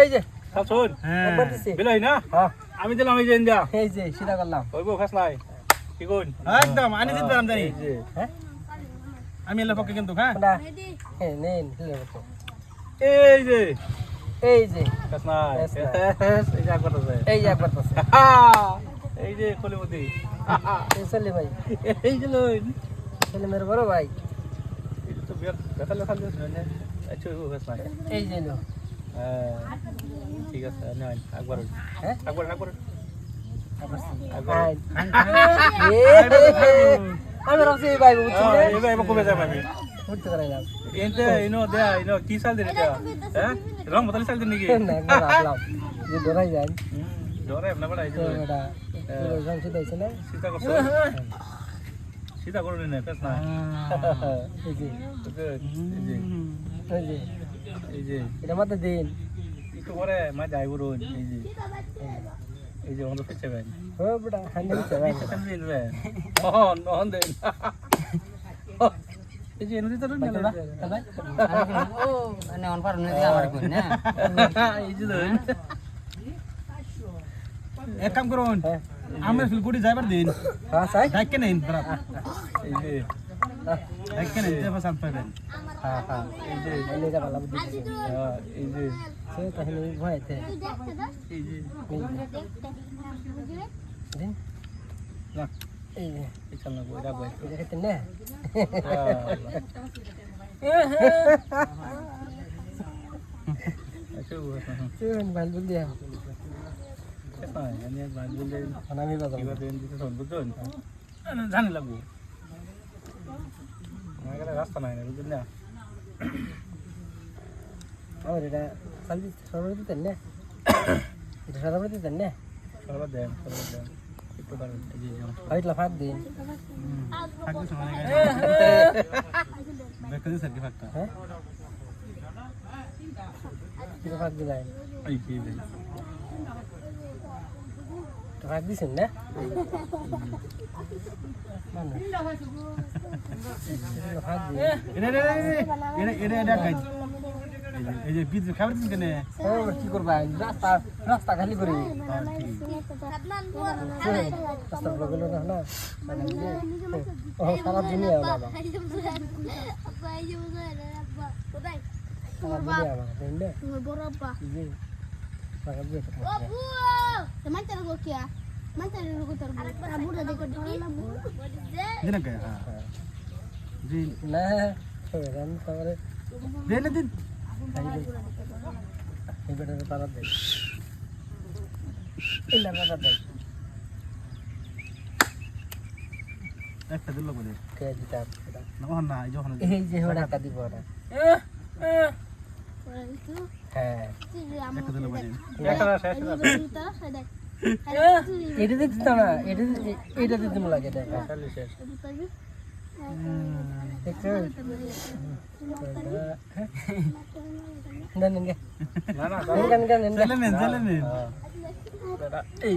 এই যে হ্যাঁ। একবার দিছি। বিলাই না? হ্যাঁ। আমি দিলাম এই যে ইন্ডিয়া। এই যে সিধা করলাম। ওই বউ খাস নাই। কি কোন একদম আনি দিতে এই হ্যাঁ? আমি এলে পক্ষে কিন্তু হ্যাঁ? হ্যাঁ নেন এই যে। এই যে। খাস নাই। এই যে একবার আছে এই যে একবার পাশে এই যে কলিমতি। এই চলে ভাই। এই যে লইন। ছেলে মেয়ের বড় ভাই। এই তো কথা লেখা দিয়েছিল না আচ্ছা ও খাস নাই। এই যে লো। ঠিক আছে নেন একবার হ্যাঁ? একবার হ্যাঁ। না একবার সীতা করছ। সীতা করো না এই যে। এটা মাত্র দিন। একটু পরে মা যাই বড় এই যে। এই যে আমাদের পিছে ভাই ও বড়া হান্ডি দিতে ভাই পিছে দিন ভাই নহন নহন দেন। এই যে নদী তো না। ও মানে অন পার নদী আমার কই না? এই যে ধরুন। এক কাম করুন হ্যাঁ। আমরা ফিল গুড়ি যাইবার দিন। হ্যাঁ সাই ডাইকে নেন এই যে। ডাইকে নেন যে পছন্দ পাবেন। হ্যাঁ হ্যাঁ। এই যে আমি এটা ভালো বুঝছি হ্যাঁ, এই যে সে তাহলে ভয়তে। এই যে এই যে এই সব বুঝছেন জানি লাগবো। রাস্তা নাই না না? আমার এটা সালদি সরবরাহ দিতেন না এটা সরবরাহ দিতেন না সরবার দেন একটু পারেন ফাঁক দিন দেখতে কি হ্যাঁ ফাঁক দিলেন এই কি দেন ফাঁক দিছেন না মানে এই যে পিজ খাবার দিন কেনে কি করবা রাস্তা রাস্তা খালি করি রাস্তা ব্লক না না মানে যে, ও সারা দুনিয়া বাবা সারা দুনিয়া বাবা বুঝলে জি একটা দিল বলে কে দিতাম? না এই যে ওটা দিব ওটা হ্যাঁ। একটা শেষ এটা দিতে না এটা এটা দিতে লাগে দেখা। নেন এই